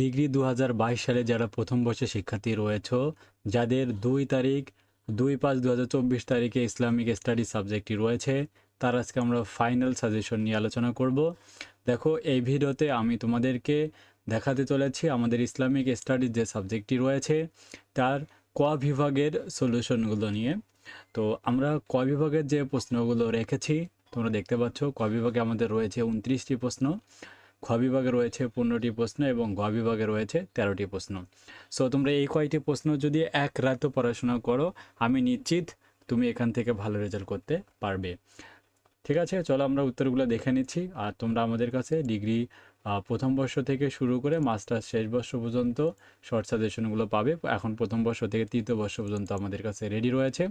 Degree দু হাজার বাইশ সালে যারা প্রথম বর্ষের শিক্ষার্থী রয়েছ, যাদের দুই তারিখ, দুই পাঁচ দু তারিখে ইসলামিক স্টাডি সাবজেক্টটি রয়েছে, তার আজকে আমরা ফাইনাল সাজেশন নিয়ে আলোচনা করব। দেখো, এই ভিডিওতে আমি তোমাদেরকে দেখাতে চলেছি আমাদের ইসলামিক স্টাডিজ যে সাবজেক্টটি রয়েছে, তার ক বিভাগের সলিউশনগুলো নিয়ে। তো আমরা ক বিভাগের যে প্রশ্নগুলো রেখেছি, তোমরা দেখতে পাচ্ছ, ক বিভাগে আমাদের রয়েছে উনত্রিশটি প্রশ্ন। খ বিভাগে রয়েছে পনেরোটি প্রশ্ন এবং গ বিভাগে রয়েছে তেরোটি প্রশ্ন। সো তোমরা এই কয়টি প্রশ্ন যদি এক রাতে পড়াশোনা করো, আমি নিশ্চিত তুমি এখান থেকে ভালো রেজাল্ট করতে পারবে। ঠিক আছে, চলো আমরা উত্তরগুলো দেখে নিচ্ছি। আর তোমরা আমাদের কাছে ডিগ্রি প্রথম বর্ষ থেকে শুরু করে মাস্টার্স শেষ বর্ষ পর্যন্ত শর্ট সাজেশনগুলো পাবে। এখন প্রথম বর্ষ থেকে তৃতীয় বর্ষ পর্যন্ত আমাদের কাছে রেডি রয়েছে।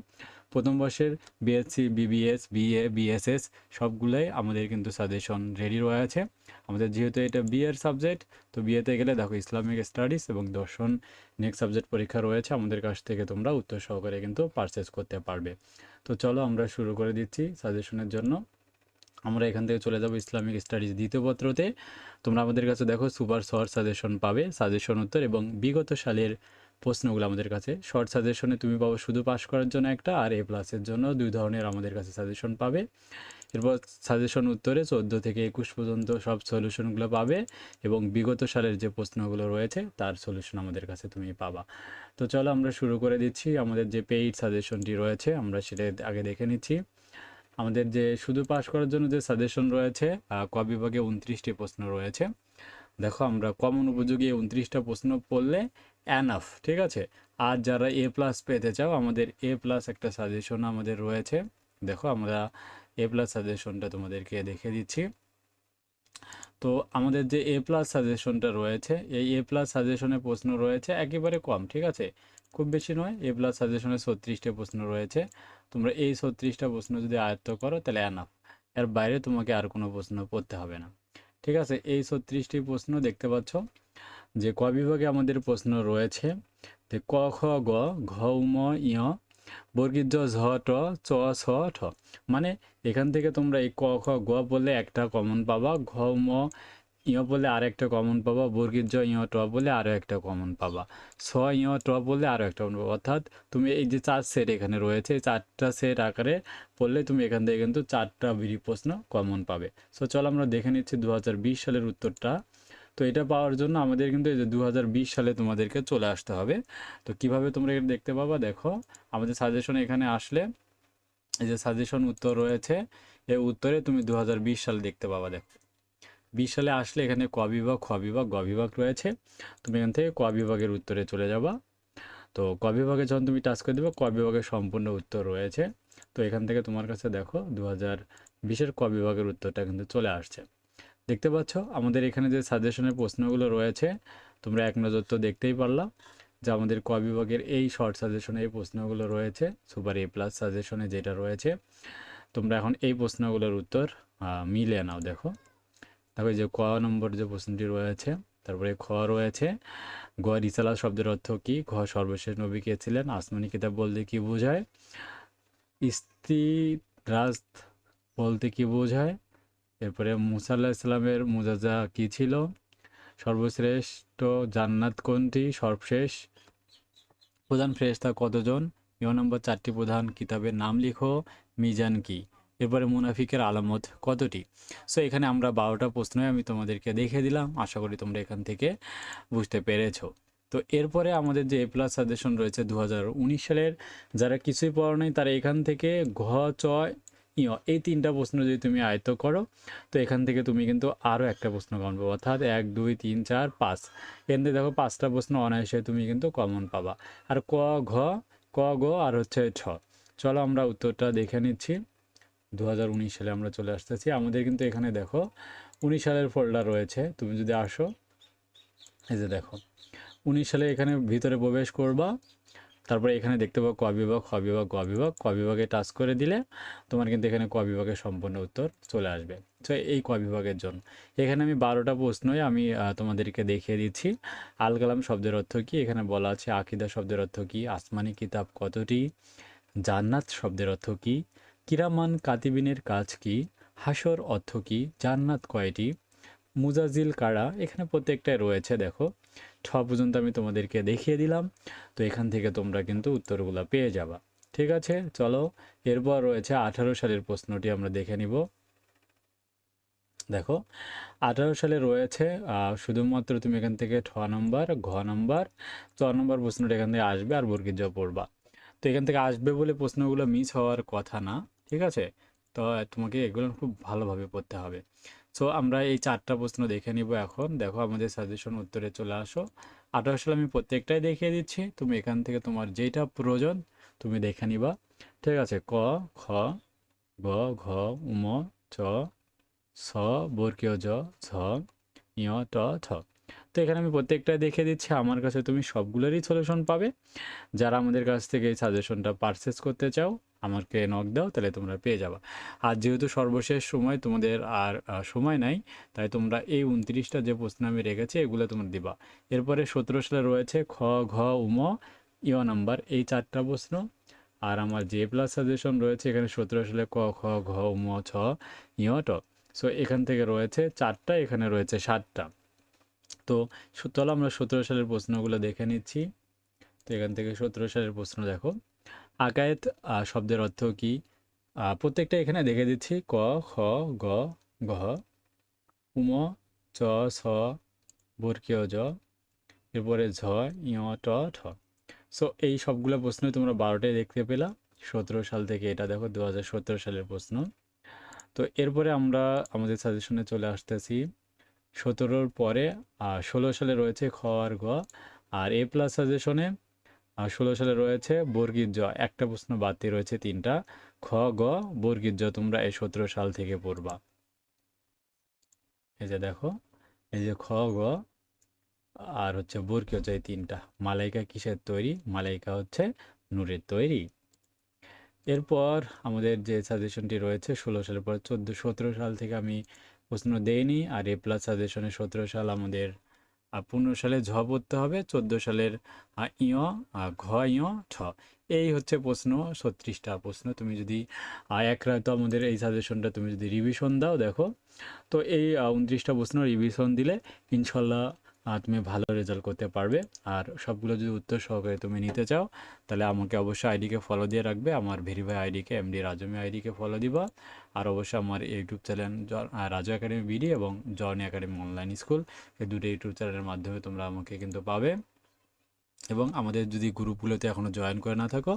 প্রথম বর্ষের বিএসসি বিবিএস বিএ বিএসএস সবগুলোই আমাদের কিন্তু সাজেশন রেডি রয়েছে। আমাদের যেহেতু এটা বিএর সাবজেক্ট তো বিয়েতে গেলে দেখো ইসলামিক স্টাডিজ এবং দর্শন নেক্সট সাবজেক্ট পরীক্ষা রয়েছে। আমাদের কাছ থেকে তোমরা উত্তর সহকারে কিন্তু পারচেস করতে পারবে। তো চলো আমরা শুরু করে দিচ্ছি সাজেশনের জন্য। আমরা এখান থেকে চলে যাব ইসলামিক স্টাডিজ দ্বিতীয় পত্রতে। তোমরা আমাদের কাছে দেখো সুপার শর্ট সাজেশন পাবে, সাজেশন উত্তর এবং বিগত সালের প্রশ্নগুলো আমাদের কাছে। শর্ট সাজেশনে তুমি পাবো শুধু পাস করার জন্য একটা আর এ প্লাসের জন্য দুই ধরনের আমাদের কাছে সাজেশন পাবে। এরপর সাজেশন উত্তরে চোদ্দ থেকে একুশ পর্যন্ত সব সলিউশনগুলো পাবে এবং বিগত সালের যে প্রশ্নগুলো রয়েছে তার সলিউশন আমাদের কাছে তুমি পাবা। তো চলো আমরা শুরু করে দিচ্ছি। আমাদের যে পেইড সাজেশনটি রয়েছে আমরা সেটা আগে দেখে নিচ্ছি। আমাদের যে শুধু পাশ করার জন্য যে সাজেশন রয়েছে ক বিভাগে উনত্রিশটি প্রশ্ন রয়েছে। দেখো, আমরা কমন উপযোগী উনত্রিশটা প্রশ্ন পড়লে অ্যানাফ ঠিক আছে? আর যারা এ প্লাস পেতে চাও, আমাদের এ প্লাস একটা সাজেশন আমাদের রয়েছে। দেখো, আমরা এ প্লাস সাজেশনটা তোমাদেরকে দেখে দিচ্ছি। তো আমাদের যে এ প্লাস সাজেশনটা রয়েছে, এই এ প্লাস সাজেশনের প্রশ্ন রয়েছে একেবারে কম, ঠিক আছে? খুব বেশি নয় এ প্লাস সাজেশনে ছত্রিশটা প্রশ্ন রয়েছে। তোমরা এই ছত্রিশটা প্রশ্ন যদি আয়ত্ত করো, তাহলে অ্যানাফ এর বাইরে তোমাকে আর কোনো প্রশ্ন পড়তে হবে না। ঠিক আছে? এই ছত্রিশটি প্রশ্ন দেখতে পাচ্ছ যে ক বিভাগে আমাদের প্রশ্ন রয়েছে ক, খ, গ, ঘ, উম ইয় বর্গীর জ, ঝ, ট, চ ছ ঠ। মানে এখান থেকে তোমরা এই ক, খ, গ বলে একটা কমন পাবা, ঘ, ম ইয় বলে আর একটা কমন পাবা বর্গীর জ ইয় ট বলে আরও একটা কমন পাবা। ছ ইয় ট বলে আরও একটা কমন পাবা। অর্থাৎ তুমি এই যে চার সেট এখানে রয়েছে চারটা সেট আকারে পড়লে তুমি এখান থেকে কিন্তু চারটা বিড়ি প্রশ্ন কমন পাবে। সো চলো আমরা দেখে নিচ্ছি দু হাজার বিশ সালের উত্তরটা। তো এটা পাওয়ার জন্য আমাদের কিন্তু এই যে দু হাজার বিশ সালে তোমাদেরকে চলে আসতে হবে। তো কীভাবে তোমরা এটা দেখতে পাবা? দেখো, আমাদের সাজেশন এখানে আসলে এই যে সাজেশন উত্তর রয়েছে, এই উত্তরে তুমি দু সালে দেখতে পাবা। দেখো, বিশ সালে আসলে এখানে ক বিভাগ, খ বিভাগ, গ বিভাগ রয়েছে। তুমি এখান থেকে ক বিভাগের উত্তরে চলে যাবা। তো ক বিভাগে যখন তুমি টাচ করে দেবে, ক বিভাগের সম্পূর্ণ উত্তর রয়েছে। তো এখান থেকে তোমার কাছে দেখো দু হাজার বিশের ক বিভাগের উত্তরটা কিন্তু চলে আসছে। দেখতে পাচ্ছ? আমাদের এখানে যে সাজেশনের প্রশ্নগুলো রয়েছে, তোমরা এক নজর তো দেখতেই পারলাম যে আমাদের ক বিভাগের এই শর্ট সাজেশনে এই প্রশ্নগুলো রয়েছে সুপার এ প্লাস সাজেশনে যেটা রয়েছে। তোমরা এখন এই প্রশ্নগুলোর উত্তর মিলে নাও, দেখো। দেখো যে ক নম্বর যে প্রশ্নটি রয়েছে, তারপরে খ রয়েছে, গ রিসালা শব্দের অর্থ কি? ঘ সর্বশেষ নবী কে ছিলেন? আসমানি কিতাব বলতে কি বোঝায়? স্ত্রী রাজ বলতে কি বোঝায়? এরপরে মুসাল্লাহ ইসলামের মুজাজা কি ছিল? সর্বশ্রেষ্ঠ জান্নাত কোনটি? সর্বশেষ প্রধান ফ্রেস্তা কতজন? ইয় নম্বর চারটি প্রধান কিতাবের নাম লিখো। মিজান কি? এরপরে মুনাফিকের আলামত কতটি? সো এখানে আমরা বারোটা প্রশ্নই আমি তোমাদেরকে দেখে দিলাম। আশা করি তোমরা এখান থেকে বুঝতে পেরেছ। তো এরপরে আমাদের যে এ প্লাস সাজেশন রয়েছে দু হাজার উনিশ সালের, যারা কিছুই পড়ো নাই, তারা এখান থেকে ঘ, চ এই তিনটা প্রশ্ন যদি তুমি আয়ত্ত করো, তো এখান থেকে তুমি কিন্তু আরও একটা প্রশ্ন কমন পাবো। অর্থাৎ এক, দুই, তিন, চার, পাঁচ। এখান থেকে দেখো পাঁচটা প্রশ্ন অনায়াসে তুমি কিন্তু কমন পাবা। আর ক, ঘ, ক, গ আর হচ্ছে ছ। চলো আমরা উত্তরটা দেখে নিচ্ছি। দু হাজার উনিশ সালে আমরা চলে আসতেছি। আমাদের কিন্তু এখানে দেখো উনিশ সালের ফোল্ডার রয়েছে। তুমি যদি আসো, এই যে দেখো, উনিশ সালে এখানে ভিতরে প্রবেশ করবা। তারপরে এখানে দেখতে পাবো ক বিভাগ, খ বিভাগ, গ বিভাগ। ক বিভাগে টাচ করে দিলে তোমার কিন্তু এখানে ক বিভাগের সম্পূর্ণ উত্তর চলে আসবে। তো এই ক বিভাগের জন্য। এখানে আমি বারোটা প্রশ্নই আমি তোমাদেরকে দেখিয়ে দিচ্ছি। আল কালাম শব্দের অর্থ কী? এখানে বলা আছে আকিদা শব্দের অর্থ কী? আসমানি কিতাব কতটি? জান্নাত শব্দের অর্থ কী? কিরামান কাতিবিনের কাজ কি? হাসর অর্থ কি? জান্নাত কয়টি? মুজাজিল কারা? এখানে প্রত্যেকটাই রয়েছে, দেখো। ছ পর্যন্ত আমি তোমাদেরকে দেখিয়ে দিলাম। তো এখান থেকে তোমরা কিন্তু উত্তরগুলো পেয়ে যাবা। ঠিক আছে? চলো, এরপর রয়েছে আঠারো সালের প্রশ্নটি আমরা দেখে নিব। দেখো, আঠারো সালে রয়েছে শুধুমাত্র তুমি এখান থেকে ঠ নম্বর, ঘ নম্বর, চ নম্বর প্রশ্নটা এখান থেকে আসবে আর বর্গীর জ পড়বা। তো এখান থেকে আসবে বলে প্রশ্নগুলো মিস হওয়ার কথা না, ঠিক আছে? তো তোমাকে এগুলো খুব ভালোভাবে পড়তে হবে। সো আমরা এই চারটা প্রশ্ন দেখে নিব এখন। দেখো, আমাদের সাজেশন উত্তরে চলে আসো। আঠারো সালে আমি প্রত্যেকটাই দেখিয়ে দিচ্ছি। তুমি এখান থেকে তোমার যেটা প্রয়োজন, তুমি দেখে নিবা। ঠিক আছে, ক, খ, গ, ঘ উম চ, স, বর্গীয় জ, ঝ ইয় ট ছ তো এখানে আমি প্রত্যেকটা দেখে দিচ্ছি। আমার কাছে তুমি সবগুলোরই সলিউশন পাবে। যারা আমাদের কাছ থেকে এই সাজেশনটা পারচেস করতে চাও আমাকে নক দাও, তাহলে তোমরা পেয়ে যাবা। আর যেহেতু সর্বশেষ সময় তোমাদের আর সময় নাই, তাই তোমরা এই উনত্রিশটা যে প্রশ্ন আমি রেখেছি, এগুলো তোমরা দিবা। এরপরে সতেরো সালে রয়েছে, খ, ঘ উম ইয় নাম্বার, এই চারটা প্রশ্ন। আর আমার যে প্লাস সাজেশন রয়েছে, এখানে সতেরো সালে ক খ ঘ উম ছ ইয় ট। সো এখান থেকে রয়েছে চারটা, এখানে রয়েছে সাতটা। তো চলো আমরা সতেরো সালের প্রশ্নগুলো দেখে নিচ্ছি। তো এখান থেকে সতেরো সালের প্রশ্ন দেখো। আকায়েত শব্দের অর্থ কি? প্রত্যেকটা এখানে দেখে দিচ্ছি, ক, খ, গ, ঘ, উম, চ ছ বর্গীয় জ, এরপরে ঝ ইয় ট, ঠ। সো এই সবগুলো প্রশ্ন তোমরা বারোটায় দেখতে পেলা। সতেরো সাল থেকে এটা দেখো দু হাজার সতেরো সালের প্রশ্ন। তো এরপরে আমরা আমাদের সাজেশনে চলে আসতেছি। সতেরোর পরে ষোলো সালে রয়েছে খ আর গ। আর এ প্লাস সাজেশনে ষোলো সালে রয়েছে বর্গীর জ একটা প্রশ্ন বাড়তি রয়েছে তিনটা। খ, গ বর্গীর জ তোমরা এই সতেরো সাল থেকে পড়বা। এই যে দেখো, এই যে খ, গ, আর হচ্ছে বর্গীয় জ এই তিনটা। মালাইকা কিসের তৈরি? মালাইকা হচ্ছে নূরের তৈরি। এরপর আমাদের যে সাজেশনটি রয়েছে, ষোলো সালের পর চোদ্দ, সতেরো সাল থেকে আমি প্রশ্ন দেইনি, আর এ প্লাস সাজেশনে সতেরো সাল আমাদের পনেরো সালে ঝ পড়তে হবে, চোদ্দ সালের ইয় ঘ, ইয় ছ এই হচ্ছে প্রশ্ন, ছত্রিশটা প্রশ্ন। তুমি যদি এক রাত আমাদের এই সাজেশনটা তুমি যদি রিভিশন দাও, দেখো। তো এই উনত্রিশটা প্রশ্ন রিভিশন দিলে, ইনশাল্লাহ তুমি ভালো রেজাল্ট করতে পারবে। আর সবগুলো যদি উত্তর সহকারে তুমি নিতে চাও, তাহলে আমাকে অবশ্যই আইডিকে ফলো দিয়ে রাখবে। আমার ভেরিফাই আইডিকে এমডি রাজমি আইডিকে ফলো দিবা। আর অবশ্যই আমার YouTube channel Raju academy BD এবং জর্নি একাডেমি অনলাইন স্কুল এই দুটো ইউটিউব চ্যানেলের মাধ্যমে তোমরা আমাকে কিন্তু পাবে। এবং আমাদের যদি গ্রুপগুলোতে এখনও জয়েন করে না থাকো,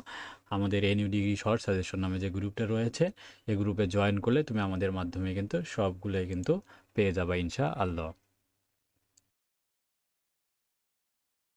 আমাদের এনইউ ডিগ্রি শর্ট সাজেশন নামে যে গ্রুপটা রয়েছে, এই গ্রুপে জয়েন করলে তুমি আমাদের মাধ্যমে কিন্তু সবগুলোই কিন্তু পেয়ে যাবা ইনশা আল্লাহ